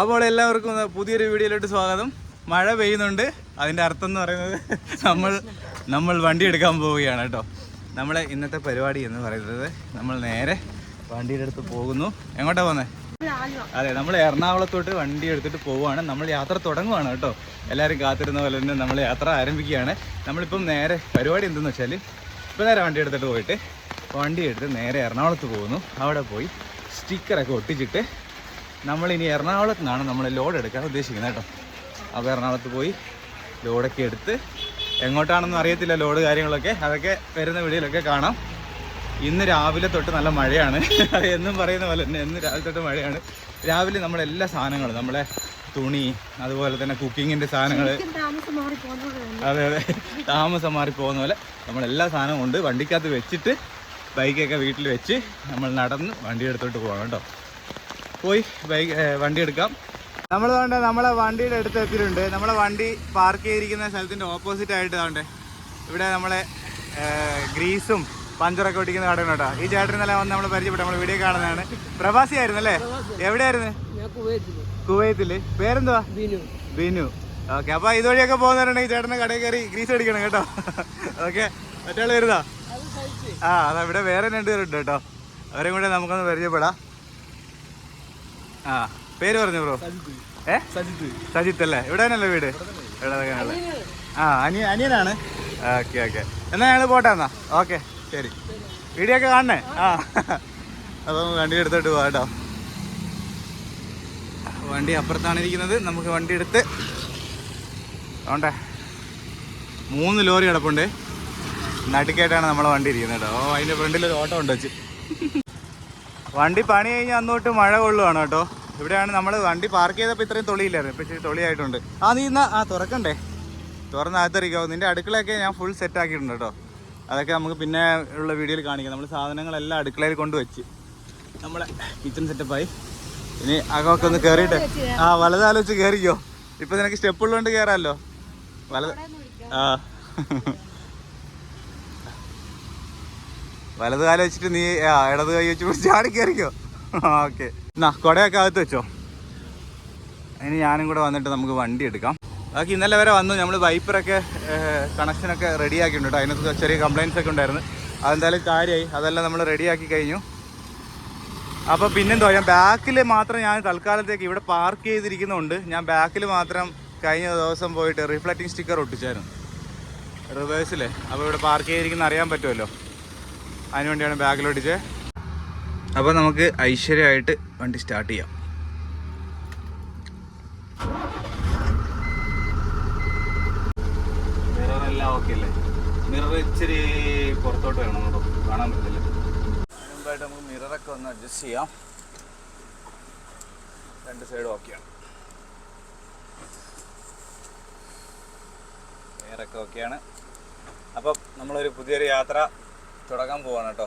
അപ്പോൾ എല്ലാവർക്കും പുതിയൊരു വീഡിയോയിലോട്ട് സ്വാഗതം. മഴ പെയ്യുന്നുണ്ട്. അതിന്റെ അർത്ഥം എന്ന് പറയുന്നത് നമ്മൾ നമ്മൾ വണ്ടി എടുക്കാൻ പോവുകയാണ് കേട്ടോ. നമ്മളെ ഇന്നത്തെ പരിപാടി എന്ന് പറയുന്നത് നമ്മൾ നേരെ വണ്ടിയുടെ അടുത്ത് പോകുന്നു. എങ്ങോട്ടാ പോകുന്നത് അതെ നമ്മൾ എറണാകുളത്തോട്ട് വണ്ടി എടുത്തിട്ട് പോവുകയാണ്. നമ്മൾ യാത്ര തുടങ്ങുവാണ് കേട്ടോ. എല്ലാവരും കാത്തിരുന്ന പോലെ തന്നെ നമ്മൾ യാത്ര ആരംഭിക്കുകയാണ്. നമ്മളിപ്പം നേരെ പരിപാടി എന്തെന്ന് വെച്ചാൽ ഇപ്പം നേരെ വണ്ടി എടുത്തിട്ട് പോയിട്ട് വണ്ടി എടുത്ത് നേരെ എറണാകുളത്ത് പോകുന്നു. അവിടെ പോയി സ്റ്റിക്കറൊക്കെ ഒട്ടിച്ചിട്ട് നമ്മളിനി എറണാകുളത്ത് നിന്നാണ് നമ്മൾ ലോഡ് എടുക്കാൻ ഉദ്ദേശിക്കുന്നത് കേട്ടോ. അപ്പോൾ എറണാകുളത്ത് പോയി ലോഡൊക്കെ എടുത്ത് എങ്ങോട്ടാണെന്നും അറിയത്തില്ല ലോഡ് കാര്യങ്ങളൊക്കെ. അതൊക്കെ വരുന്ന വീഡിയോയിലൊക്കെ കാണാം. ഇന്ന് രാവിലെ തൊട്ട് നല്ല മഴയാണ്. എന്നും പറയുന്ന പോലെ തന്നെ ഇന്ന് രാവിലെ തൊട്ട് മഴയാണ്. രാവിലെ നമ്മുടെ എല്ലാ സാധനങ്ങളും നമ്മളെ തുണി അതുപോലെ തന്നെ കുക്കിങ്ങിന്റെ സാധനങ്ങൾ അതെ അതെ. താമസം മാറി പോകുന്ന പോലെ നമ്മളെല്ലാ സാധനവും കൊണ്ട് വണ്ടിക്കകത്ത് വെച്ചിട്ട് ബൈക്കൊക്കെ വീട്ടിൽ വെച്ച് നമ്മൾ നടന്ന് വണ്ടിയെടുത്തോട്ട് പോകണം കേട്ടോ. പോയി ബൈക്ക് വണ്ടി എടുക്കാം. നമ്മൾ വേണ്ട നമ്മളെ വണ്ടിയുടെ അടുത്ത് എത്തിയിട്ടുണ്ട്. നമ്മളെ വണ്ടി പാർക്ക് ചെയ്തിരിക്കുന്ന സ്ഥലത്തിന്റെ ഓപ്പോസിറ്റ് ആയിട്ട് അതുകൊണ്ട് ഇവിടെ നമ്മളെ ഗ്രീസും പഞ്ചറൊക്കെ ഒട്ടിക്കുന്ന കടയാണ് കേട്ടോ ഈ ചേട്ടൻ ഇന്നലെ വന്ന് നമ്മൾ പരിചയപ്പെട്ടു. നമ്മൾ വീഡിയോ കാണുന്നതാണ്. പ്രവാസി ആയിരുന്നു അല്ലേ? എവിടെയായിരുന്നു? കുവൈത്തിൽ. പേരെന്തുവാ? ബിനു. ബിനു. ഓക്കെ അപ്പൊ ഇതുവഴിയൊക്കെ പോകുന്നവരുണ്ടെങ്കിൽ ചേട്ടനെ കടയിൽ കയറി ഗ്രീസ് അടിക്കണം കേട്ടോ. ഓക്കെ മറ്റാൾ വരുന്നോ? ആ അതാ ഇവിടെ വേറെ രണ്ടുപേരുണ്ട് കേട്ടോ. അവരെയും കൂടെ നമുക്കൊന്ന് പരിചയപ്പെടാം. ആ പേര് പറഞ്ഞു ബ്രോ? ഏ? സജിത്ത്. സജിത്ത് അല്ലേ? ഇവിടെ തന്നെയല്ലേ വീട് ഇവിടെ ആ അനിയ അനിയനാണ്. Okay okay. എന്നാ ഞങ്ങൾ പോട്ടെ എന്നാ. ഓക്കെ ശരി. വീഡിയോ ഒക്കെ കാണണേ? ആ. അപ്പം വണ്ടി എടുത്തോട്ട് പോവാം വണ്ടി അപ്പുറത്താണ് ഇരിക്കുന്നത്. നമുക്ക് വണ്ടി എടുത്ത് ഓണ്ടേ മൂന്ന് ലോറി കിടപ്പുണ്ട്. നടുക്കായിട്ടാണ് നമ്മളെ വണ്ടി ഇരിക്കുന്നത് കേട്ടോ. ഓ അതിന്റെ ഫ്രണ്ടിൽ ഒരു ഓട്ടോ ഉണ്ട് വെച്ച്. വണ്ടി പണി കഴിഞ്ഞ് അന്നോട്ട് മഴ കൊള്ളുവാണ് കേട്ടോ. ഇവിടെയാണ് നമ്മൾ വണ്ടി പാർക്ക് ചെയ്തപ്പോൾ ഇത്രയും തൊളിയില്ലായിരുന്നു. ഇപ്പം ഇച്ചിരി തൊളിയായിട്ടുണ്ട്. ആ നീ ഇന്ന് ആ തുറക്കണ്ടേ? തുറന്ന് അകത്തിരിക്കാവും നിന്റെ അടുക്കളയൊക്കെ ഞാൻ ഫുൾ സെറ്റ് ആക്കിയിട്ടുണ്ട് കേട്ടോ. അതൊക്കെ നമുക്ക് പിന്നെ ഉള്ള വീഡിയോയിൽ കാണിക്കാം. നമ്മൾ സാധനങ്ങളെല്ലാം അടുക്കളയിൽ കൊണ്ട് വെച്ച് നമ്മളെ കിച്ചൺ സെറ്റപ്പായി ഇനി അകമൊക്കെ ഒന്ന് കയറിയിട്ട് ആ വലതാലോചിച്ച് കയറിക്കോ ഇപ്പം നിനക്ക് സ്റ്റെപ്പ് ഉള്ളതുകൊണ്ട് കയറാമല്ലോ വലത് ആ. വലത് കാലം വെച്ചിട്ട് നീ ഇടത് കൈ വെച്ച് പിടിച്ച് ചാടി കയറിക്കോ ഓക്കെ. എന്നാ കുടയൊക്കെ അകത്ത് വെച്ചോ. ഇനി ഞാനും കൂടെ വന്നിട്ട് നമുക്ക് വണ്ടി എടുക്കാം. ബാക്കി ഇന്നലെ വരെ വന്നു നമ്മൾ വൈപ്പറൊക്കെ കണക്ഷനൊക്കെ റെഡിയാക്കിയിട്ടുണ്ട് കേട്ടോ. അതിനകത്ത് ചെറിയ കംപ്ലയിൻസ് ഒക്കെ ഉണ്ടായിരുന്നു. അതെന്തായാലും കാര്യമായി അതെല്ലാം നമ്മൾ റെഡിയാക്കി കഴിഞ്ഞു. അപ്പോൾ പിന്നെന്തോ ഞാൻ ബാക്കിൽ മാത്രം ഞാൻ തൽക്കാലത്തേക്ക് ഇവിടെ പാർക്ക് ചെയ്തിരിക്കുന്നുണ്ട്. ഞാൻ ബാക്കിൽ മാത്രം കഴിഞ്ഞ ദിവസം പോയിട്ട് റിഫ്ലക്റ്റിംഗ് സ്റ്റിക്കർ ഒട്ടിച്ചായിരുന്നു. റിവേഴ്സിലെ അപ്പോൾ ഇവിടെ പാർക്ക് ചെയ്തിരിക്കുന്ന അറിയാൻ പറ്റുമല്ലോ. അതിന് വേണ്ടിയാണ് ബാഗിൽ ഒട്ടിച്ചത്. അപ്പോൾ നമുക്ക് ഐശ്വര്യമായിട്ട് വണ്ടി സ്റ്റാർട്ട് ചെയ്യാം. മിററെല്ലാം ഓക്കെ അല്ലേ? മിറർ ഇച്ചിരി പുറത്തോട്ട് വേണം കേട്ടോ. കാണാൻ പറ്റില്ല മുമ്പായിട്ട് നമുക്ക് മിററൊക്കെ ഒന്ന് അഡ്ജസ്റ്റ് ചെയ്യാം. രണ്ട് സൈഡും ഓക്കെയാണ് എയറൊക്കെ ഓക്കെയാണ് അപ്പം നമ്മളൊരു പുതിയൊരു യാത്ര തുടങ്ങാൻ പോവാണ് കേട്ടോ.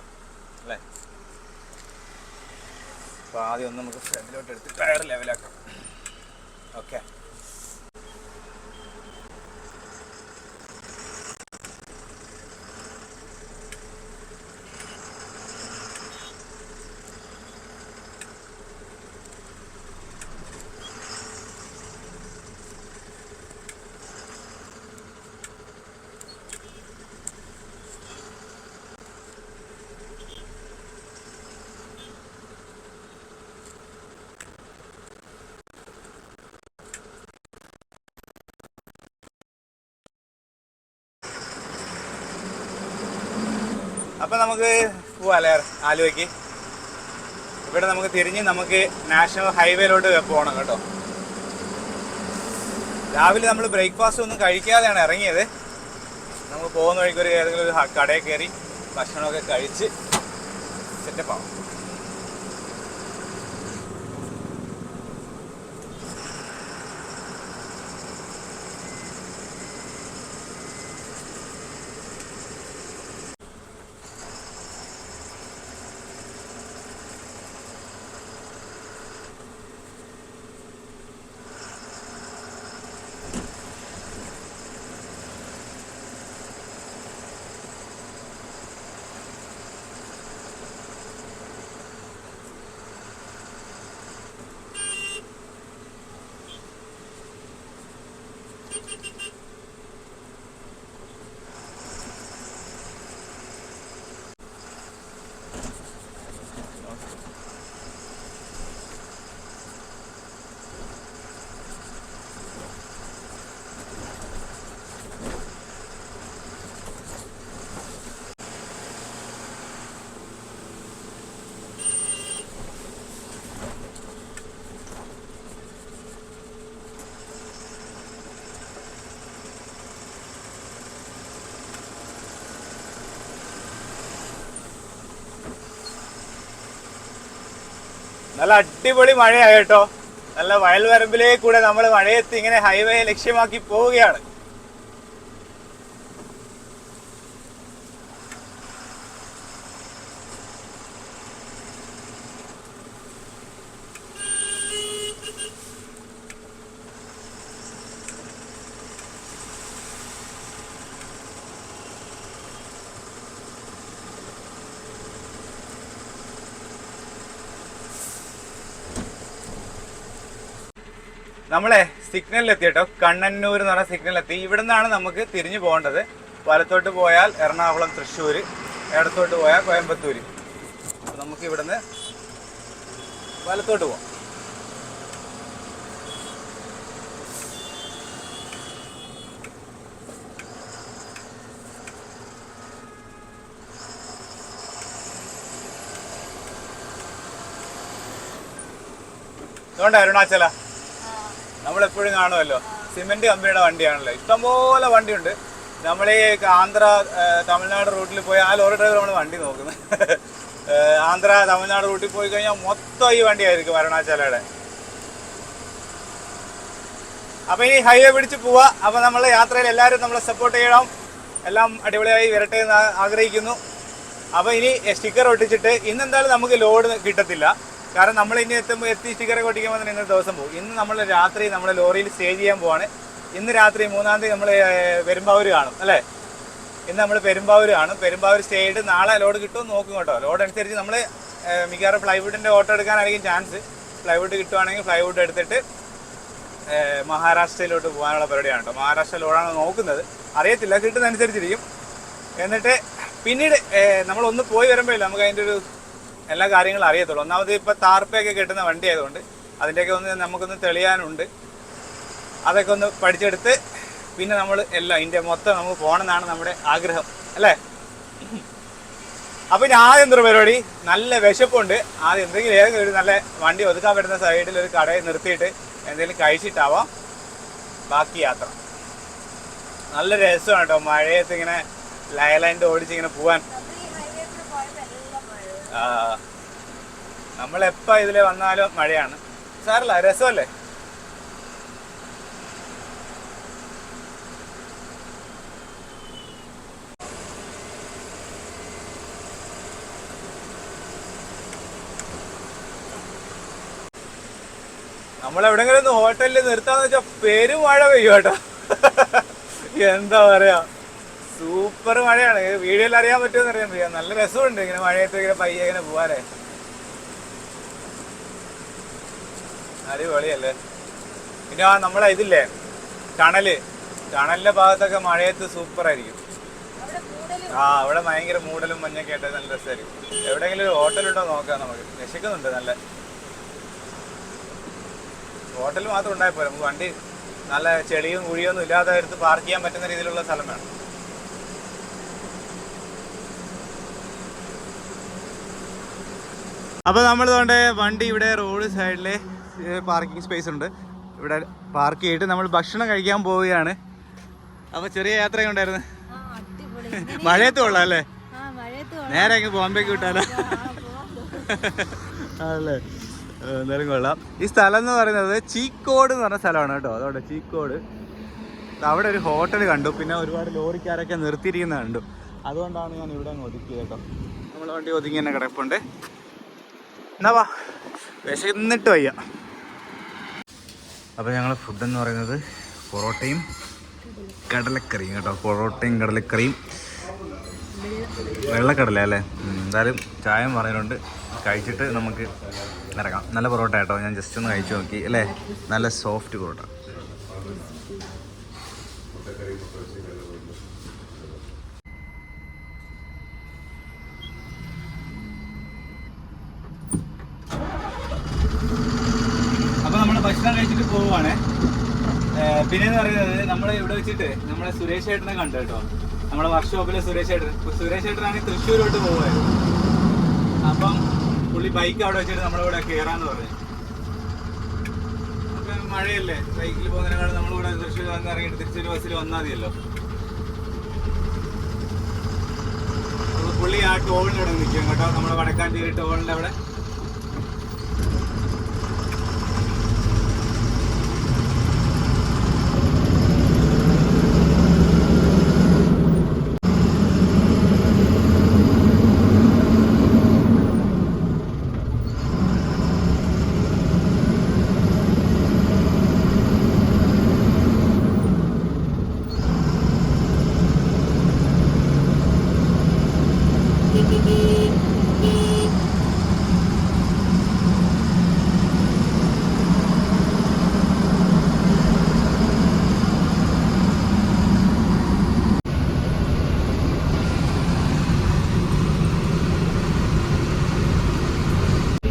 അല്ലേ? അപ്പോൾ ആദ്യം ഒന്ന് നമുക്ക് ഫ്രണ്ടിലോട്ട് എടുത്ത് ടയർ ലെവലാക്കാം ഓക്കെ അപ്പം നമുക്ക് പോവാല്ലേ? ആലുവയ്ക്ക് ഇവിടെ നമുക്ക് തിരിഞ്ഞ് നമുക്ക് നാഷണൽ ഹൈവേയിലോട്ട് പോകണം കേട്ടോ. രാവിലെ നമ്മൾ ബ്രേക്ക്ഫാസ്റ്റ് ഒന്നും കഴിക്കാതെയാണ് ഇറങ്ങിയത്. നമുക്ക് പോകുന്ന വഴിക്ക് ഒരു ഏതെങ്കിലും ഒരു കടയിൽ കയറി ഭക്ഷണമൊക്കെ കഴിച്ച് സെറ്റപ്പ് ആവും. നല്ല അടിപൊളി മഴയാ കേട്ടോ. നല്ല വയൽ വരമ്പിലേക്ക് കൂടെ നമ്മൾ മഴയത്ത് ഇങ്ങനെ ഹൈവേ ലക്ഷ്യമാക്കി പോവുകയാണ്. നമ്മളെ സിഗ്നലിൽ എത്തി കേട്ടോ കണ്ണന്നൂർ എന്ന് പറഞ്ഞ സിഗ്നലിൽ എത്തി ഇവിടെ നിന്നാണ് നമുക്ക് തിരിഞ്ഞു പോകേണ്ടത്. വലത്തോട്ട് പോയാൽ എറണാകുളം തൃശ്ശൂർ ഇടത്തോട്ട് പോയാൽ കോയമ്പത്തൂർ അപ്പോൾ നമുക്ക് ഇവിടുന്ന് വലത്തോട്ട് പോവാം. അതുകൊണ്ട് അരുണാചല. നമ്മളെപ്പോഴും കാണുമല്ലോ. സിമെന്റ് കമ്പനിയുടെ വണ്ടിയാണല്ലോ. ഇഷ്ടംപോലെ വണ്ടിയുണ്ട്. നമ്മൾ ഈ ആന്ധ്ര തമിഴ്നാട് റൂട്ടിൽ പോയി ആ ലോറി ഡ്രൈവർ നമ്മൾ വണ്ടി നോക്കുന്നത് ആന്ധ്ര തമിഴ്നാട് റൂട്ടിൽ പോയി കഴിഞ്ഞാൽ മൊത്തം ഈ വണ്ടിയായിരിക്കും അരുണാചലയുടെ. അപ്പൊ ഇനി ഹൈവേ പിടിച്ച് പോവാ. അപ്പൊ നമ്മളെ യാത്രയിൽ എല്ലാവരും നമ്മളെ സപ്പോർട്ട് ചെയ്യണം. എല്ലാം അടിപൊളിയായി വരട്ടെ എന്ന് ആഗ്രഹിക്കുന്നു. അപ്പൊ ഇനി സ്റ്റിക്കർ ഒട്ടിച്ചിട്ട് ഇന്ന് എന്തായാലും നമുക്ക് ലോഡ് കിട്ടത്തില്ല. കാരണം നമ്മൾ ഇനി എത്തുമ്പോൾ എത്തി ശിഖര കൊട്ടിക്കുമ്പോൾ തന്നെ ഇന്നത്തെ ദിവസം പോകും. ഇന്ന് നമ്മൾ രാത്രി നമ്മൾ ലോറിയിൽ സ്റ്റേ ചെയ്യാൻ പോവാണ്. ഇന്ന് രാത്രി മൂന്നാം തീയതി നമ്മൾ പെരുമ്പാവൂർ കാണും അല്ലേ? ഇന്ന് നമ്മൾ പെരുമ്പാവൂർ കാണും. പെരുമ്പാവൂർ സ്റ്റേ ചെയ്ത് നാളെ ലോഡ് കിട്ടുമെന്ന് നോക്കും കേട്ടോ. ലോഡ് അനുസരിച്ച് നമ്മൾ മിക്കവാറും പ്ലൈവുഡിന്റെ ഓട്ടോ എടുക്കാനായിരിക്കും ചാൻസ്. പ്ലൈവുഡ് കിട്ടുവാണെങ്കിൽ പ്ലൈവുഡ് എടുത്തിട്ട് മഹാരാഷ്ട്രയിലോട്ട് പോകാനുള്ള പരിപാടിയാണ് കേട്ടോ. മഹാരാഷ്ട്ര ലോഡാണ് നോക്കുന്നത്. അറിയത്തില്ല കിട്ടുന്നതനുസരിച്ചിരിക്കും. എന്നിട്ട് പിന്നീട് നമ്മളൊന്ന് പോയി വരുമ്പോഴേ നമുക്ക് അതിന്റെ ഒരു എല്ലാ കാര്യങ്ങളും അറിയത്തുള്ളൂ. ഒന്നാമത് ഇപ്പോൾ താർപ്പയൊക്കെ കെട്ടുന്ന വണ്ടി ആയതുകൊണ്ട് അതിന്റെയൊക്കെ ഒന്ന് നമുക്കൊന്ന് തെളിയാനുണ്ട്. അതൊക്കെ ഒന്ന് പഠിച്ചെടുത്ത് പിന്നെ നമ്മൾ എല്ലാം ഇതിന്റെ മൊത്തം നമുക്ക് പോകണമെന്നാണ് നമ്മുടെ ആഗ്രഹം. അല്ലേ? അപ്പൊ ഞാൻ ആദ്യം എന്തൊരു പരിപാടി? നല്ല വിശപ്പുണ്ട്. ആദ്യം എന്തെങ്കിലും ഏതെങ്കിലും ഒരു നല്ല വണ്ടി ഒതുക്കാൻ പറ്റുന്ന സൈഡിൽ ഒരു കടയിൽ നിർത്തിയിട്ട് എന്തെങ്കിലും കഴിച്ചിട്ടാവാം ബാക്കി യാത്ര. നല്ല രസമാണ് കേട്ടോ. മഴയത്ത് ഇങ്ങനെ ലൈലൈൻഡ് ഓടിച്ച് ഇങ്ങനെ പോവാൻ. ആ, നമ്മളെപ്പോ ഇതിൽ വന്നാലും മഴയാണ്. സാറല്ല രസമല്ലേ നമ്മൾ എവിടെങ്കിലും ഒന്ന് ഹോട്ടലിൽ നിർത്താന്ന് വെച്ചാൽ പെരുമഴ പെയ്യും കേട്ടോ. എന്താ പറയാ? സൂപ്പർ മഴയാണ്. വീഡിയോയിൽ അറിയാൻ പറ്റുമെന്ന് അറിയാൻ വയ്യ. നല്ല രസമുണ്ട് ഇങ്ങനെ മഴയത്ത് ഇങ്ങനെ പയ്യെ ഇങ്ങനെ പോവാനേ. അടിപൊളിയല്ലേ? പിന്നെ ആ നമ്മളെ ഇതില്ലേ? ടണൽ. ടണലിന്റെ ഭാഗത്തൊക്കെ മഴയത്ത് സൂപ്പർ ആയിരിക്കും ആ അവിടെ ഭയങ്കര മൂടലും മഞ്ഞൊക്കെ ആയിട്ട് നല്ല രസമായിരിക്കും. എവിടെയെങ്കിലും ഒരു ഹോട്ടലുണ്ടോ നോക്കാം നമുക്ക്. രക്ഷിക്കുന്നുണ്ട് നല്ല. ഹോട്ടൽ മാത്രം ഉണ്ടായി പോരാ. നമുക്ക് വണ്ടി നല്ല ചെളിയും കുഴിയൊന്നും ഇല്ലാതെ എടുത്ത് പാർക്ക് ചെയ്യാൻ പറ്റുന്ന രീതിയിലുള്ള സ്ഥലം വേണം. അപ്പോൾ നമ്മൾ തോണ്ട വണ്ടി ഇവിടെ റോഡ് സൈഡിൽ പാർക്കിംഗ് സ്പേസ് ഉണ്ട്. ഇവിടെ പാർക്ക് ചെയ്തിട്ട് നമ്മൾ ഭക്ഷണം കഴിക്കാൻ പോവുകയാണ്. അപ്പോൾ ചെറിയ യാത്ര ഉണ്ടായിരുന്നു. മഴയത്ത് കൊള്ളാം അല്ലേ? നേരെ അങ്ങ് ബോംബെക്ക് വിട്ടാലോ? അല്ലേ? എന്തായാലും കൊള്ളാം. ഈ സ്ഥലം എന്ന് പറയുന്നത് ചീക്കോട് എന്ന് പറഞ്ഞ സ്ഥലമാണ് കേട്ടോ. അതോടെ ചീക്കോട്. അവിടെ ഒരു ഹോട്ടൽ കണ്ടു. പിന്നെ ഒരുപാട് ലോറിക്കാരൊക്കെ നിർത്തിയിരിക്കുന്ന കണ്ടു. അതുകൊണ്ടാണ് ഞാൻ ഇവിടെ അങ്ങ് ഒതുക്കിയത് കേട്ടോ. നമ്മൾ വണ്ടി ഒതുങ്ങി തന്നെ കിടപ്പുണ്ട്. എന്നാ വാ. വിശന്നിട്ട് വയ്യ. അപ്പോൾ ഞങ്ങൾ ഫുഡ് എന്ന് പറയുന്നത് പൊറോട്ടയും കടലക്കറിയും കേട്ടോ. പൊറോട്ടയും കടലക്കറിയും. വെള്ളക്കടല അല്ലേ? എന്തായാലും ചായം പറഞ്ഞിട്ടുണ്ട്. കഴിച്ചിട്ട് നമുക്ക് ഇറങ്ങാം. നല്ല പൊറോട്ട കേട്ടോ. ഞാൻ ജസ്റ്റ് ഒന്ന് കഴിച്ചു നോക്കി. അല്ലേ? നല്ല സോഫ്റ്റ് പൊറോട്ട അപ്പൊ നമ്മൾ ഭക്ഷണം കഴിച്ചിട്ട് പോവുകയാണേ പിന്നെന്ന് പറയുന്നത് നമ്മളെ ഇവിടെ വെച്ചിട്ട് നമ്മളെ സുരേഷ് ഏട്ടനെ കണ്ടു കേട്ടോ. നമ്മളെ വർക്ക്ഷോപ്പിലെ സുരേഷ് ഏട്ടൻ. സുരേഷ് ഏട്ടനാണെങ്കിൽ തൃശ്ശൂരോട്ട് പോകുമായിരുന്നു അപ്പം പുള്ളി ബൈക്ക് അവിടെ വെച്ചിട്ട് നമ്മളിവിടെ കയറാന്ന് പറഞ്ഞു. അപ്പൊ മഴയല്ലേ? ബൈക്കിൽ പോകുന്നതിനേക്കാൾ നമ്മളിവിടെ തൃശ്ശൂർ വന്ന് ഇറങ്ങിയിട്ട് തൃശ്ശൂർ ബസ്സിൽ വന്നാൽ മതിയല്ലോ. പുള്ളി ആ ടോളിന്റെ അവിടെ നിൽക്കും കേട്ടോ. നമ്മുടെ വടക്കാഞ്ചേരി ടോളിന്റെ അവിടെ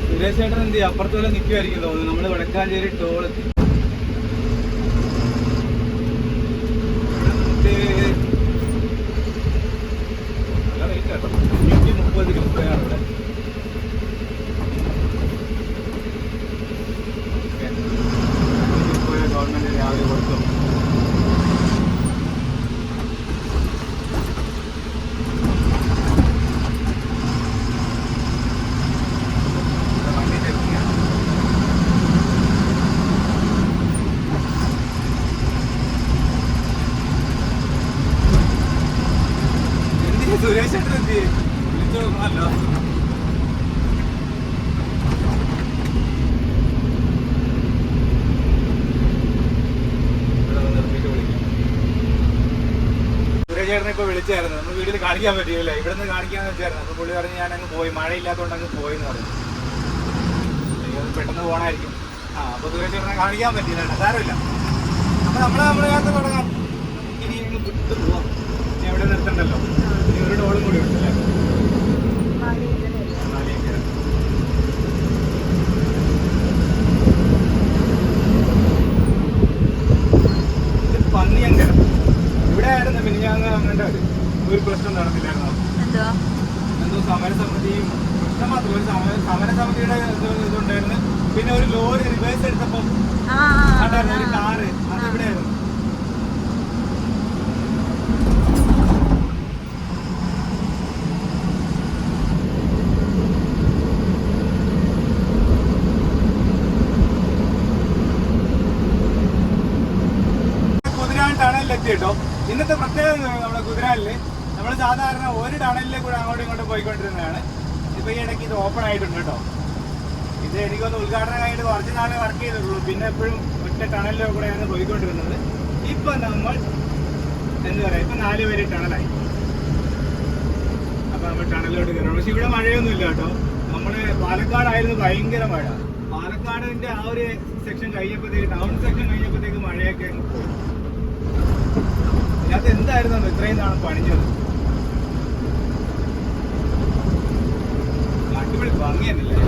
സുരേഷ് ചേട്ടൻ എന്ത് ചെയ്യും? അപ്പുറത്തോലെ നിൽക്കുമായിരിക്കും തോന്നുന്നു. നമ്മൾ വടക്കാഞ്ചേരി ടോൾ അഞ്ഞൂറ്റി മുപ്പത് രൂപയാണ് ഇവിടെ ഓക്കേ. അഞ്ഞൂറ്റി മുപ്പത് ഗവൺമെന്റ് രാവിലെ കൊടുക്കും വണ്ടി ചെക്കിങ്ങാ എന്തിനാ സുരേഷ് ചേട്ടൻ എന്ത് ചെയ്യും? സുരേഷ് ചേട്ടനെ ഇപ്പൊ വിളിച്ചായിരുന്നു. നമ്മൾ വീട്ടിൽ കാണിക്കാൻ പറ്റിയില്ല. ഇവിടെ നിന്ന് കാണിക്കാന്ന് വെച്ചായിരുന്നു. അപ്പൊ പുള്ളി പറഞ്ഞ് ഞാൻ അങ്ങ് പോയി. മഴയില്ലാത്തതുകൊണ്ട് അങ്ങ് പോയി എന്ന് പറഞ്ഞു പെട്ടെന്ന് പോകണമായിരിക്കും ആ അപ്പൊ ദൂരെ ചേട്ടനെ കാണിക്കാൻ പറ്റിയില്ല. സാരമില്ല. അപ്പൊ നമ്മൾ നമ്മുടെ കാലത്ത് തുടങ്ങാം ഇനി വിട്ടു പോവാം. എവിടെ നിർത്തണ്ടല്ലോ. ഒരു ഡോളും കൂടി ഉണ്ടല്ലേ? പന്നിയങ്കര ഇവിടെ ആയിരുന്നു പിന്നെ ഞാൻ അങ്ങോട്ട് ഒരു പ്രശ്നം നടന്നില്ലായിരുന്നു. എന്തോ സമരസമിതിയും പ്രശ്നം മാത്രം. ഒരു സമരസമിതിയുടെ ഇതുണ്ടായിരുന്നു. പിന്നെ ഒരു ലോറി റിവേഴ്സ് എടുത്തപ്പോ ഒരു കാറ് അത് ടണലിലെത്തി കേട്ടോ ഇന്നത്തെ പ്രത്യേകത നമ്മുടെ കുതിരാനിൽ നമ്മൾ സാധാരണ ഒരു ടണലിലെ കൂടെ അങ്ങോട്ടും ഇങ്ങോട്ടും പോയിക്കൊണ്ടിരുന്നതാണ്. ഇപ്പൊ ഈ ഇടയ്ക്ക് ഇത് ഓപ്പൺ ആയിട്ടുണ്ട് കേട്ടോ. ഇത് എനിക്കൊന്ന് ഉദ്ഘാടനമായിട്ട് കുറച്ച് നാളെ വർക്ക് ചെയ്തിട്ടുള്ളൂ. പിന്നെ എപ്പോഴും ഒറ്റ ടണലിലോ കൂടെയാണ് പോയിക്കൊണ്ടിരുന്നത്. ഇപ്പൊ നമ്മൾ എന്താ പറയാ ഇപ്പൊ നാല് പേര് ടണലായി. അപ്പൊ നമ്മൾ ടണലിലോട്ട് കയറണം പക്ഷെ ഇവിടെ മഴയൊന്നും ഇല്ല കേട്ടോ. നമ്മൾ പാലക്കാടായിരുന്നു ഭയങ്കര മഴ. പാലക്കാടിന്റെ ആ ഒരു സെക്ഷൻ കഴിഞ്ഞപ്പോഴത്തേക്ക് ടൗൺ സെക്ഷൻ കഴിഞ്ഞപ്പോഴത്തേക്ക് മഴയൊക്കെ ഇതിനകത്ത് എന്തായിരുന്നു ഇത്രയും നാളും പണിഞ്ഞത്? അടിപൊളി ഭംഗിയല്ലേ?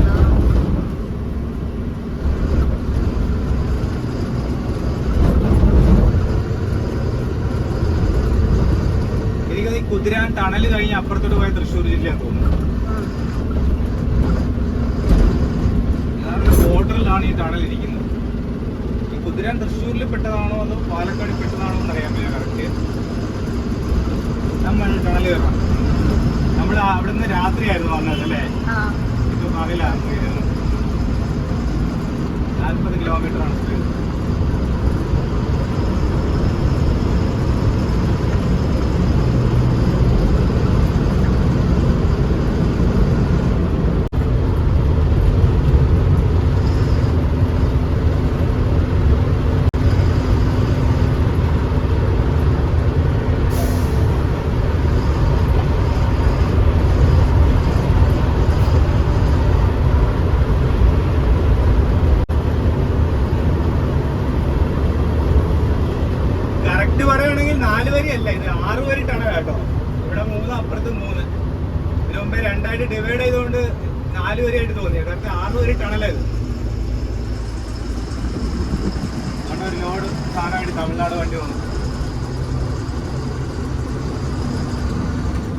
എനിക്കത് ഈ കുതിരാൻ ടണൽ കഴിഞ്ഞ് അപ്പുറത്തോട്ട് പോയ തൃശ്ശൂർ ജില്ലയാണ് തോന്നുന്നു ബോർഡറിലാണ് ഈ ടണൽ ഇരിക്കുന്നത് കുതിരാൻ തൃശ്ശൂരിൽ പെട്ടതാണോ അതോ പാലക്കാട് പെട്ടതാണോ എന്ന് അറിയാൻ പറ്റില്ല കറക്റ്റ് നമ്മൾ ടണൽ കയറണം നമ്മൾ അവിടെ നിന്ന് രാത്രിയായിരുന്നു വന്നത് അല്ലേ? ഇപ്പൊ പകലാണ് നാൽപ്പത് കിലോമീറ്റർ ആണ് യഥാർത്ഥം ആറ് വരി ടണലായത് അവിടെ ഒരു ലോഡ് സാധനമായിട്ട് തമിഴ്നാട് വണ്ടി വന്നു.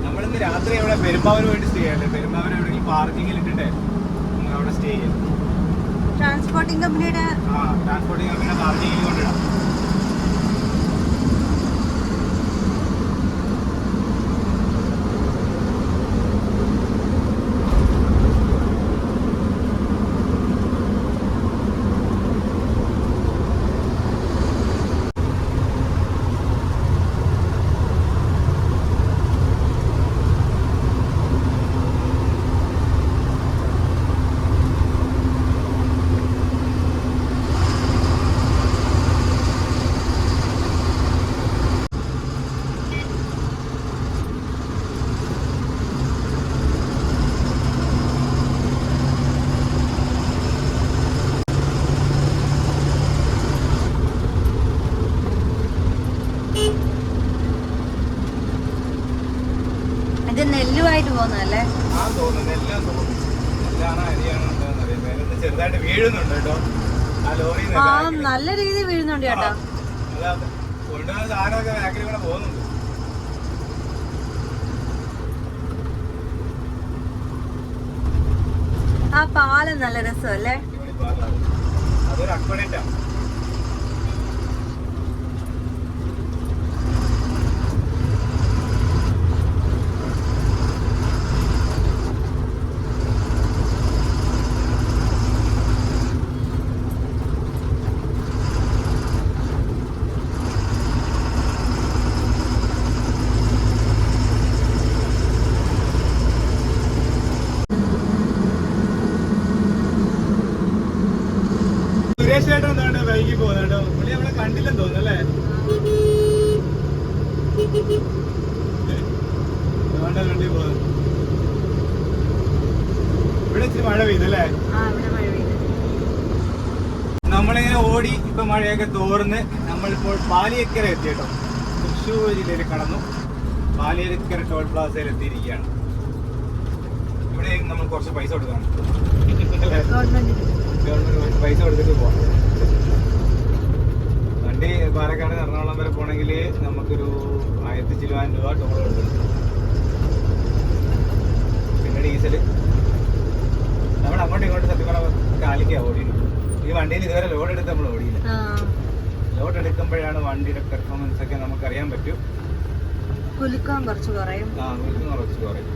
നമ്മളിന്ന് രാത്രി അവിടെ പെരുമ്പാവൂർ വേണ്ടി സ്റ്റേ ചെയ്യല്ലേ? പെരുമ്പാവൂർ എവിടെയെങ്കിലും പാർക്കിങ്ങിൽ ഇട്ടിട്ടേ നമ്മൾ അവിടെ സ്റ്റേ ചെയ്യാം ട്രാൻസ്പോർട്ടിംഗ് കമ്പനിയുടെ ആ ട്രാൻസ്പോർട്ടിംഗ് കമ്പനിയുടെ പാർക്കിങ്ങിൽ കൊണ്ടിടാം ഇത് നെല്ലുമായിട്ട് പോകുന്നതല്ലേ ആ തോന്നുന്നു എല്ലാം തോന്നുന്നു നെല്ലാണോ അരിയാണ് അറിയാം ചെറുതായിട്ട് വീഴുന്നുണ്ട് കേട്ടോ. ആ ലോറി നല്ല രീതിയിൽ വീഴുന്നുണ്ട് ചേട്ടാ. കൊണ്ടുവന്ന സാധനമൊക്കെ ബാക്കിൽ കൂടെ പോകുന്നുണ്ട്. ആ പാലം നല്ല രസമല്ലേ? അല്ലേ അതൊരു അക്വഡേറ്റാ സുരേഷ് ചേട്ടൻ എന്താണ് വൈകി പോകുന്നത് കേട്ടോ പുള്ളി നമ്മളെ കണ്ടില്ലെന്ന് തോന്നുന്നു അല്ലേ അതുകൊണ്ടാ വണ്ടി പോകുന്നത് ഇവിടെ ഇച്ചിരി മഴ പെയ്തല്ലേ ആ ഇവിടെ മഴ പെയ്യുന്നു നമ്മളിങ്ങനെ ഓടി ഇപ്പൊ തോർന്ന് നമ്മളിപ്പോൾ പാലിയക്കര എത്തി കേട്ടോ തൃശ്ശൂർ ജില്ലയിൽ കടന്നു. പാലിയക്കര ടോൾ പ്ലാസയിൽ എത്തിയിരിക്കുകയാണ്. ഇവിടെ നമ്മൾ കുറച്ച് പൈസ കൊടുക്കണം. ഗവൺമെന്റ് പൈസ കൊടുത്തിട്ട് പോവാം. വണ്ടി പാലക്കാട് എറണാകുളം വരെ പോകണമെങ്കിൽ നമുക്കൊരു ആയിരത്തി ചില്ലുവാൻ രൂപ ടോൾ കൊടുക്കണം. പിന്നെ ഡീസൽ നമ്മൾ അങ്ങോട്ടും ഇങ്ങോട്ടും സത്യം പറഞ്ഞാൽ കാലിക്കാ ഓടിയത്. ഈ വണ്ടിയിൽ ഇതുവരെ ലോഡ് എടുത്ത് നമ്മൾ ഓടിയില്ല. ലോഡ് എടുക്കുമ്പോഴാണ് വണ്ടിയുടെ പെർഫോമൻസ് ഒക്കെ നമുക്ക് അറിയാൻ പറ്റും. കുലുക്കാൻ കുറച്ച് കുറയും. ആ കുലുക്കം കുറച്ച് കുറയും.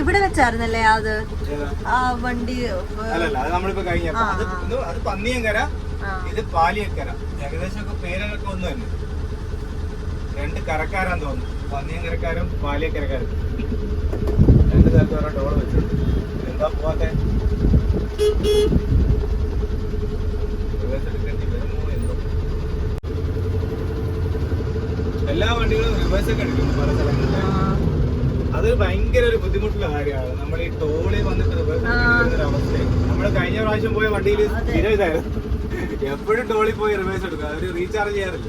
ഇവിടെ വെച്ചായിരുന്നല്ലേ അത്? ആ വണ്ടി അല്ലല്ല അത് നമ്മളിപ്പോ കഴിഞ്ഞ അത് പന്നിയങ്കര ഇത് പാലിയക്കര. ഏകദേശം ഒക്കെ പേരൊക്കെ ഒന്ന് തന്നെ. രണ്ട് കരക്കാരാന്ന് തോന്നുന്നു. പന്നിയങ്കരക്കാരും പാലിയക്കരക്കാരും. രണ്ട് സ്ഥലത്ത് ടോൾ വെച്ചിട്ടുണ്ട്. എന്താ പോവാത്തെ റിവേഴ്സ് എടുക്കേണ്ടി വരുമോ എന്തോ എല്ലാ വണ്ടികളും റിവേഴ്സ് ഒക്കെ എടുക്കുന്നു പല സ്ഥലങ്ങളിലും. അത് ഭയങ്കര ഒരു ബുദ്ധിമുട്ടുള്ള കാര്യമാണ്. നമ്മൾ ഈ ടോളിൽ വന്നിട്ട് റിവേഴ്സ്. ഒരു അവസ്ഥയാണ്. നമ്മൾ കഴിഞ്ഞ പ്രാവശ്യം പോയ വണ്ടിയിൽ സ്ഥിരമായിരുന്നു സ്ഥിരം ഇതായിരുന്നു എപ്പോഴും ടോളിൽ പോയി റിവേഴ്സ് എടുക്കുക അവർ റീചാർജ് ചെയ്യാറില്ല.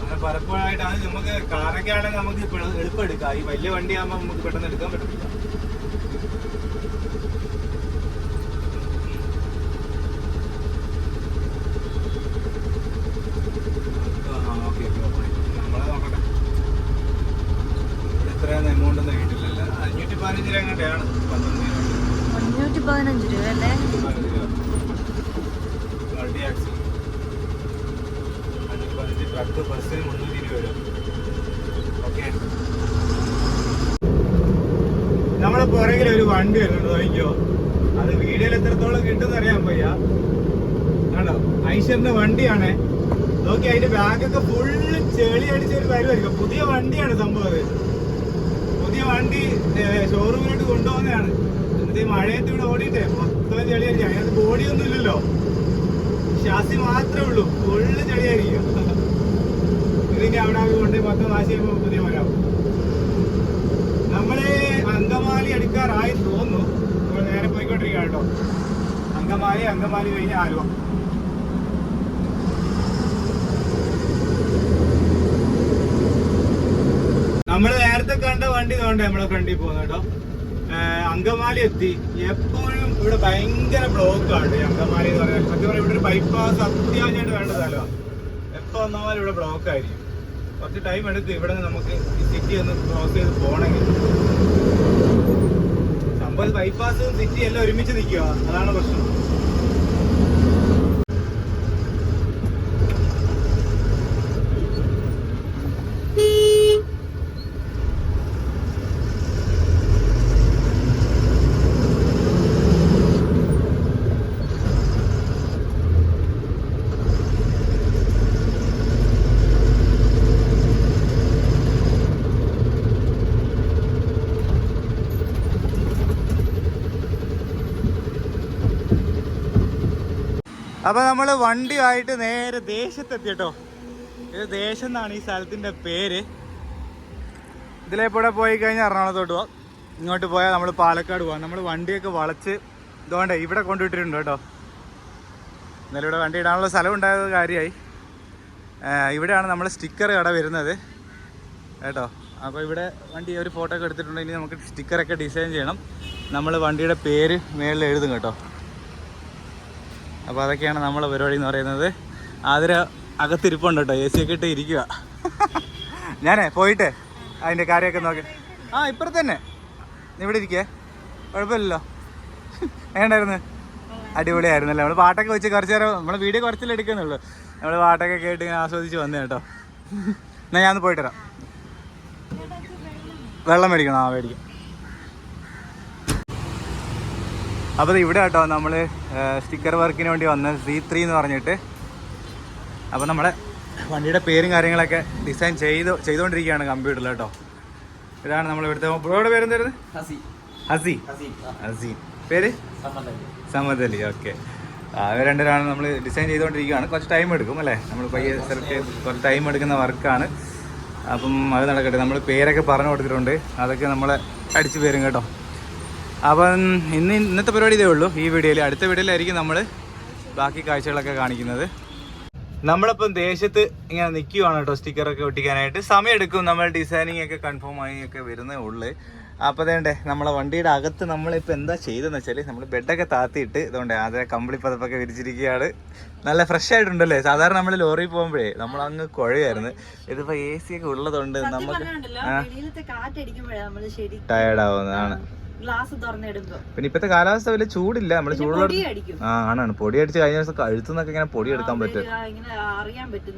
അങ്ങനെ പലപ്പോഴായിട്ടാണ് നമുക്ക് കാറൊക്കെ ആണെങ്കിൽ നമുക്ക് എളുപ്പം എടുക്കാം. ഈ വലിയ വണ്ടിയാകുമ്പോൾ നമുക്ക് പെട്ടെന്ന് എടുക്കാൻ പറ്റത്തില്ല ആ, ഓക്കേ, ഓക്കേ, ഓക്കേ. നമ്മളെ നോക്കട്ടെ. ഇവിടെ എത്രയാന്ന് amount ഒന്നും കിട്ടില്ലല്ലോ. അഞ്ഞൂറ്റി പതിനഞ്ച് രൂപ അല്ലേ. അഞ്ഞൂറ്റി പതിനഞ്ച് ട്രക്ക് മുന്നൂറ്റി ഇരുപത്. ഓക്കേ. നമ്മളെ പുറകിൽ ഒരു വണ്ടി വരുന്നുണ്ട് നോക്കിയോ അത് വീഡിയോയിൽ എത്രത്തോളം കിട്ടുമെന്ന് അറിയാൻ വയ്യ കണ്ടോ ഐശ്വറിന്റെ വണ്ടിയാണേ നോക്കി അതിന്റെ ബാഗൊക്കെ ഫുള്ള് ചെളി അടിച്ചൊരു പരിപാടിക്കും പുതിയ വണ്ടിയാണ് സംഭവം വണ്ടി ഷോറൂമിലോട്ട് കൊണ്ടുപോകുന്നതാണ്. എന്നിട്ട് ഈ മഴയത്ത് ഇവിടെ ഓടിയിട്ടേ മൊത്തം ചെളിയായിരിക്കും അതിനകത്ത് ബോഡിയൊന്നും ഇല്ലല്ലോ ഷാസി മാത്രമേ ഉള്ളൂ. ഫുള്ള് ചെളിയായിരിക്കും. ഇതിന്റെ അവിടെ കൊണ്ട് മൊത്തം നാശി ചെയ്യുമ്പോൾ പുതിയ മരാവും നമ്മൾ അങ്കമാലി അടുക്കാറായി തോന്നുന്നു. നമ്മൾ നേരെ പോയിക്കൊണ്ടിരിക്കുക കേട്ടോ. അങ്കമാലി അങ്കമാലി കഴിഞ്ഞ് ആലുവ നമ്മൾ നേരത്തെ കണ്ട വണ്ടി തോണ്ട് നമ്മളെ ഫ്രണ്ടിൽ പോകുന്നത് കേട്ടോ. അങ്കമാലി എത്തി. എപ്പോഴും ഇവിടെ ഭയങ്കര ബ്ലോക്ക് ആണ് അങ്കമാലി എന്ന് പറയുന്നത്. സത്യം പറയാം ഇവിടെ ഒരു ബൈപ്പാസ് അത്യാവശ്യമായിട്ട് വേണ്ട സ്ഥലമാണ് എപ്പോ വന്നാലും ഇവിടെ ബ്ലോക്ക് ആയിരിക്കും. കുറച്ച് ടൈം എടുത്ത് ഇവിടെ നമുക്ക് സിറ്റി ഒന്ന് ക്രോസ് ചെയ്ത് പോകണമെങ്കിൽ. സംഭവം ബൈപ്പാസ് സിറ്റി എല്ലാം ഒരുമിച്ച് നിൽക്കുക അതാണ് പ്രശ്നം. അപ്പൊ നമ്മൾ വണ്ടിയായിട്ട് നേരെ ദേശത്തെത്തി കേട്ടോ ഇത് ദേശം എന്നാണ് ഈ സ്ഥലത്തിന്റെ പേര്. ഇതിലേക്കൂടെ പോയി കഴിഞ്ഞാൽ എറണാകുളത്തോട്ട് പോവാം. ഇങ്ങോട്ട് പോയാൽ നമ്മൾ പാലക്കാട് പോവാം. നമ്മൾ വണ്ടിയൊക്കെ വളച്ച് ഇതുകൊണ്ട് ഇവിടെ കൊണ്ടുവിട്ടിട്ടുണ്ട് കേട്ടോ. എന്നാലും ഇവിടെ വണ്ടി ഇടാനുള്ള സ്ഥലം ഉണ്ടായത് കാര്യമായി ഇവിടെയാണ് നമ്മൾ സ്റ്റിക്കർ കട വരുന്നത്. കേട്ടോ? അപ്പോൾ ഇവിടെ വണ്ടി ഒരു ഫോട്ടോ ഒക്കെ എടുത്തിട്ടുണ്ടെങ്കിൽ നമുക്ക് സ്റ്റിക്കറൊക്കെ ഡിസൈൻ ചെയ്യണം. നമ്മൾ വണ്ടിയുടെ പേര് മേളിൽ എഴുതും കേട്ടോ. അപ്പോൾ അതൊക്കെയാണ് നമ്മളെ പരിപാടി എന്ന് പറയുന്നത്. ആതിര അകത്തിരിപ്പുണ്ട് കേട്ടോ എ സി ഒക്കെ ഇട്ട് ഇരിക്കുക ഞാനേ പോയിട്ട് അതിന്റെ കാര്യമൊക്കെ നോക്കി. ആ ഇപ്പുറത്ത് തന്നെ. ഇവിടെ ഇരിക്കേ. കുഴപ്പമില്ലല്ലോ. എങ്ങനെയായിരുന്നു അടിപൊളിയായിരുന്നല്ലേ? നമ്മൾ പാട്ടൊക്കെ വെച്ച് കുറച്ച് നേരം നമ്മൾ വീഡിയോ കുറച്ചല്ലേ എടുക്കുന്നുള്ളൂ. നമ്മൾ പാട്ടൊക്കെ കേട്ട് ഇങ്ങനെ ആസ്വദിച്ച് വന്നു കേട്ടോ. എന്നാൽ ഞാൻ പോയിട്ട് വരാം. വെള്ളം മേടിക്കണം. ആ മേടിക്കാം. അപ്പോൾ ഇവിടെ കേട്ടോ നമ്മൾ സ്റ്റിക്കർ വർക്കിന് വേണ്ടി വന്ന സി ത്രീ എന്ന് പറഞ്ഞിട്ട്. അപ്പോൾ നമ്മുടെ വണ്ടിയുടെ പേരും കാര്യങ്ങളൊക്കെ ഡിസൈൻ ചെയ്ത് ചെയ്തുകൊണ്ടിരിക്കുകയാണ് കമ്പ്യൂട്ടറിൽ കേട്ടോ. ഇതാണ് നമ്മൾ ഇവിടുത്തെ ബ്രോയുടെ പേരെന്തായിരുന്നു ഹസി. ഹസി. പേര്? സമദ് അലി. ഓക്കെ. അവർ രണ്ടുപേരാണ് നമ്മൾ ഡിസൈൻ ചെയ്തുകൊണ്ടിരിക്കുകയാണ് കുറച്ച് ടൈം എടുക്കും അല്ലേ? നമ്മൾ പയ്യെ സെലക്ട് ചെയ്ത് കുറച്ച് ടൈം എടുക്കുന്ന വർക്കാണ് അപ്പം അത് നടക്കട്ടെ. നമ്മൾ പേരൊക്കെ പറഞ്ഞു കൊടുത്തിട്ടുണ്ട്. അതൊക്കെ നമ്മളെ അടിച്ചു പേരും കേട്ടോ. അപ്പം ഇന്ന് ഇന്നത്തെ പരിപാടി ഇതേ ഉള്ളൂ. ഈ വീഡിയോയിൽ അടുത്ത വീഡിയോയിലായിരിക്കും നമ്മൾ ബാക്കി കാഴ്ചകളൊക്കെ കാണിക്കുന്നത്. നമ്മളിപ്പം ദേശത്ത് ഇങ്ങനെ നിൽക്കുവാണ് കേട്ടോ സ്റ്റിക്കറൊക്കെ ഒട്ടിക്കാനായിട്ട്. സമയമെടുക്കും. നമ്മൾ ഡിസൈനിങ് ഒക്കെ കൺഫേം ആയി ഒക്കെ വരുന്നേ ഉള്ളു. അപ്പോൾ അതേണ്ടേ നമ്മളെ വണ്ടിയുടെ അകത്ത് നമ്മളിപ്പോൾ എന്താ ചെയ്തതെന്ന് വെച്ചാൽ നമ്മൾ ബെഡൊക്കെ താത്തിയിട്ട് ഇതുകൊണ്ട് അത് കമ്പിളി പതപ്പൊക്കെ വിരിച്ചിരിക്കുകയാണ്. നല്ല ഫ്രഷ് ആയിട്ടുണ്ടല്ലേ? സാധാരണ നമ്മൾ ലോറിയിൽ പോകുമ്പോഴേ നമ്മൾ അങ്ങ് കുഴയായിരുന്നു ഇതിപ്പോൾ എ സി ഒക്കെ ഉള്ളതുകൊണ്ട് നമുക്ക് ടയർഡാവുന്നതാണ് ഗ്ലാസ് തുറന്നിടുമ്പോ പിന്നെ ഇപ്പത്തെ കാലാവസ്ഥ വലിയ ചൂടില്ല. നമ്മൾ ചൂടുള്ള ആ ആണാണ് പൊടി അടിച്ച് കഴിഞ്ഞ ദിവസം കഴുത്തുന്നൊക്കെ ഇങ്ങനെ പൊടി എടുക്കാൻ പറ്റും. അറിയാൻ പറ്റും.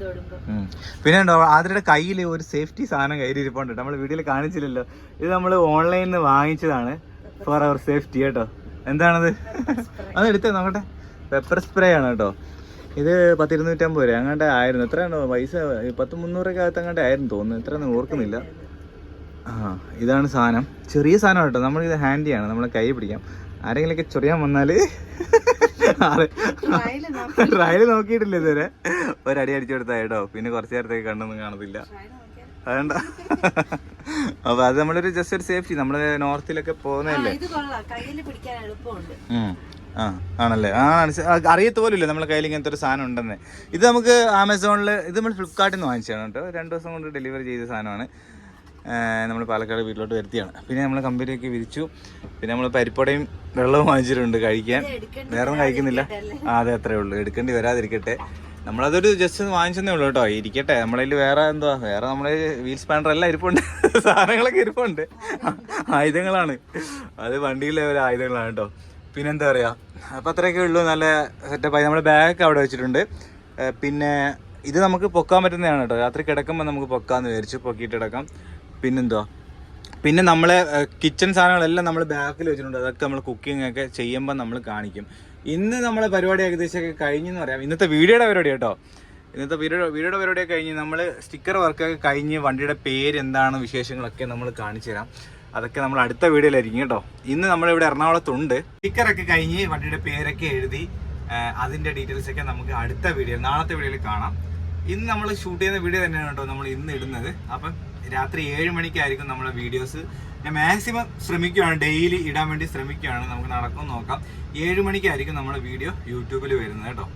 പിന്നെ ഉണ്ടോ ആതിരയുടെ കയ്യിൽ ഒരു സേഫ്റ്റി സാധനം കയ്യിൽ ഇരിപ്പുണ്ട് നമ്മൾ വീട്ടിൽ കാണിച്ചില്ലല്ലോ. ഇത് നമ്മൾ ഓൺലൈനിൽ നിന്ന് വാങ്ങിച്ചതാണ്. ഫോർ അവർ സേഫ്റ്റി കേട്ടോ. എന്താണത്? അത് എടുത്തേ നോക്കട്ടെ. പെപ്പർ സ്പ്രേ ആണ് കേട്ടോ. ഇത് പത്തിരുന്നൂറ്റമ്പത് രൂപ. അങ്ങോട്ട് ആയിരുന്നു. എത്രയാണോ? പൈസ പത്ത് മുന്നൂറൊക്കെ അകത്ത് അങ്ങോട്ട് ആയിരുന്നു തോന്നുന്നു. എത്രയൊന്നും ഓർക്കുന്നില്ല. ആ ഇതാണ് സാധനം. ചെറിയ സാധനം കേട്ടോ. നമ്മളിത് ഹാൻഡിയാണ് നമ്മളെ കൈ പിടിക്കാം. ആരെങ്കിലൊക്കെ ചൊറിയാൻ വന്നാൽ ട്രയൽ നോക്കിയിട്ടില്ല. ഇതുവരെ. ഒരടി അടിച്ചു കൊടുത്താ കേട്ടോ. പിന്നെ കുറച്ച് നേരത്തേക്ക് കണ്ണൊന്നും കാണത്തില്ല. അതുകൊണ്ട അപ്പൊ അത് നമ്മളൊരു ജസ്റ്റ് ഒരു സേഫ്റ്റി നമ്മൾ നോർത്തിലൊക്കെ പോകുന്നതല്ലേ? ആ ആണല്ലേ? ആ അറിയത്ത ആ, അറിയത്ത് പോലും നമ്മളെ കയ്യിൽ ഇങ്ങനത്തെ ഒരു സാധനം ഉണ്ടെന്നേ. ഇത് നമുക്ക് ആമസോണിൽ ഇത് നമ്മൾ ഫ്ലിപ്കാർട്ടിൽ നിന്ന് വാങ്ങിച്ചതാണ് കേട്ടോ. രണ്ട് ദിവസം കൊണ്ട് ഡെലിവറി ചെയ്ത സാധനമാണ്. നമ്മൾ പാലക്കാട് വീട്ടിലോട്ട് വരുത്തിയാണ്. പിന്നെ നമ്മൾ കമ്പനിയൊക്കെ വിരിച്ചു. പിന്നെ നമ്മൾ പരിപ്പടയും വെള്ളവും വാങ്ങിച്ചിട്ടുണ്ട് കഴിക്കാൻ. വേറെ ഒന്നും കഴിക്കുന്നില്ല. ആ അതെ അത്രേ ഉള്ളൂ. എടുക്കേണ്ടി വരാതിരിക്കട്ടെ. നമ്മളതൊരു ജസ്റ്റ് ഒന്ന് വാങ്ങിച്ചതേ ഉള്ളൂ കേട്ടോ. ഇരിക്കട്ടെ. നമ്മളതിൽ വേറെ എന്തുവാ? വേറെ നമ്മളെ വീൽ സ്പാൻഡർ എല്ലാം ഇരിപ്പുണ്ട്. സാധനങ്ങളൊക്കെ ഇരിപ്പുണ്ട്. ആയുധങ്ങളാണ്. അത് വണ്ടിയിലെ ഒരു ആയുധങ്ങളാണ് കേട്ടോ. പിന്നെന്താ പറയാ? അപ്പൊ അത്രയൊക്കെ ഉള്ളൂ. നല്ല സെറ്റപ്പായി നമ്മുടെ ബാഗ് അവിടെ വെച്ചിട്ടുണ്ട്. പിന്നെ ഇത് നമുക്ക് പൊക്കാൻ പറ്റുന്നതാണ് കേട്ടോ. രാത്രി കിടക്കുമ്പോൾ നമുക്ക് പൊക്കാന്ന് വിചാരിച്ചു. പൊക്കിയിട്ട് കിടക്കാം പിന്നെന്തുവാ? പിന്നെ നമ്മളെ കിച്ചൺ സാധനങ്ങളെല്ലാം നമ്മൾ ബാക്കിൽ വെച്ചിട്ടുണ്ട്. അതൊക്കെ നമ്മൾ കുക്കിംഗ് ഒക്കെ ചെയ്യുമ്പോൾ നമ്മൾ കാണിക്കും. ഇന്ന് നമ്മളെ പരിപാടി ഏകദേശം ഏകദേശമൊക്കെ കഴിഞ്ഞെന്ന് പറയാം. ഇന്നത്തെ വീഡിയോയുടെ പരിപാടി കേട്ടോ. ഇന്നത്തെ വീഡിയോ വീഡിയോയുടെ പരിപാടിയൊക്കെ കഴിഞ്ഞ് നമ്മൾ സ്റ്റിക്കർ വർക്കൊക്കെ കഴിഞ്ഞ് വണ്ടിയുടെ പേര് എന്താണ് വിശേഷങ്ങളൊക്കെ നമ്മൾ കാണിച്ചു തരാം. അതൊക്കെ നമ്മൾ അടുത്ത വീഡിയോയിലായിരിക്കും കേട്ടോ. ഇന്ന് നമ്മളിവിടെ എറണാകുളത്തുണ്ട്. സ്റ്റിക്കറൊക്കെ കഴിഞ്ഞ് വണ്ടിയുടെ പേരൊക്കെ എഴുതി അതിന്റെ ഡീറ്റെയിൽസ് ഒക്കെ നമുക്ക് അടുത്ത വീഡിയോ നാളത്തെ വീഡിയോയിൽ കാണാം. ഇന്ന് നമ്മൾ ഷൂട്ട് ചെയ്യുന്ന വീഡിയോ തന്നെയാണ് കേട്ടോ നമ്മൾ ഇന്ന് ഇടുന്നത്. അപ്പം രാത്രി ഏഴ് മണിക്കായിരിക്കും നമ്മളെ വീഡിയോസ്. ഞാൻ മാക്സിമം ശ്രമിക്കുകയാണ് ഡെയിലി ഇടാൻ വേണ്ടി ശ്രമിക്കുകയാണ് നമുക്ക് നടക്കും നോക്കാം. ഏഴ് മണിക്കായിരിക്കും നമ്മുടെ വീഡിയോ യൂട്യൂബിൽ വരുന്നത് കേട്ടോ.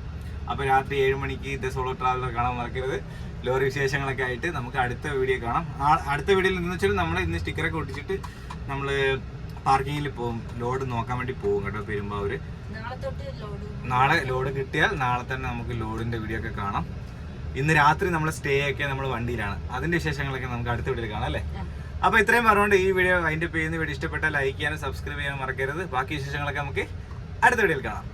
അപ്പോൾ രാത്രി ഏഴ് മണിക്ക് ഇത് സോളോ ട്രാവലർ കാണാൻ മറക്കരുത്. ലോറി വിശേഷങ്ങളൊക്കെ ആയിട്ട് നമുക്ക് അടുത്ത വീഡിയോ കാണാം. ആ- അടുത്ത വീഡിയോയിൽ എന്ന് വെച്ചാൽ നമ്മൾ ഇന്ന് സ്റ്റിക്കറൊക്കെ ഒട്ടിച്ചിട്ട് നമ്മൾ പാർക്കിങ്ങിൽ പോകും. ലോഡ് നോക്കാൻ വേണ്ടി പോകും കേട്ടോ പെരുമ്പാവൂർ നാളെ തൊട്ട് ലോഡ്. നാളെ ലോഡ് കിട്ടിയാൽ നാളെ തന്നെ നമുക്ക് ലോഡിന്റെ വീഡിയോ ഒക്കെ കാണാം. ഇന്ന് രാത്രി നമ്മൾ സ്റ്റേ ഒക്കെ നമ്മൾ വണ്ടിയിലാണ്. അതിന്റെ വിശേഷങ്ങളൊക്കെ നമുക്ക് അടുത്ത വീഡിയോയിൽ കാണാം അല്ലേ? അപ്പൊ ഇത്രയും പറഞ്ഞുകൊണ്ട് ഈ വീഡിയോ അതിന്റെ പേര് വീഡിയോ ഇഷ്ടപ്പെട്ടാൽ ലൈക്ക് ചെയ്യാനും സബ്സ്ക്രൈബ് ചെയ്യാനും മറക്കരുത്. ബാക്കി വിശേഷങ്ങളൊക്കെ നമുക്ക് അടുത്ത വീഡിയോയിൽ കാണാം.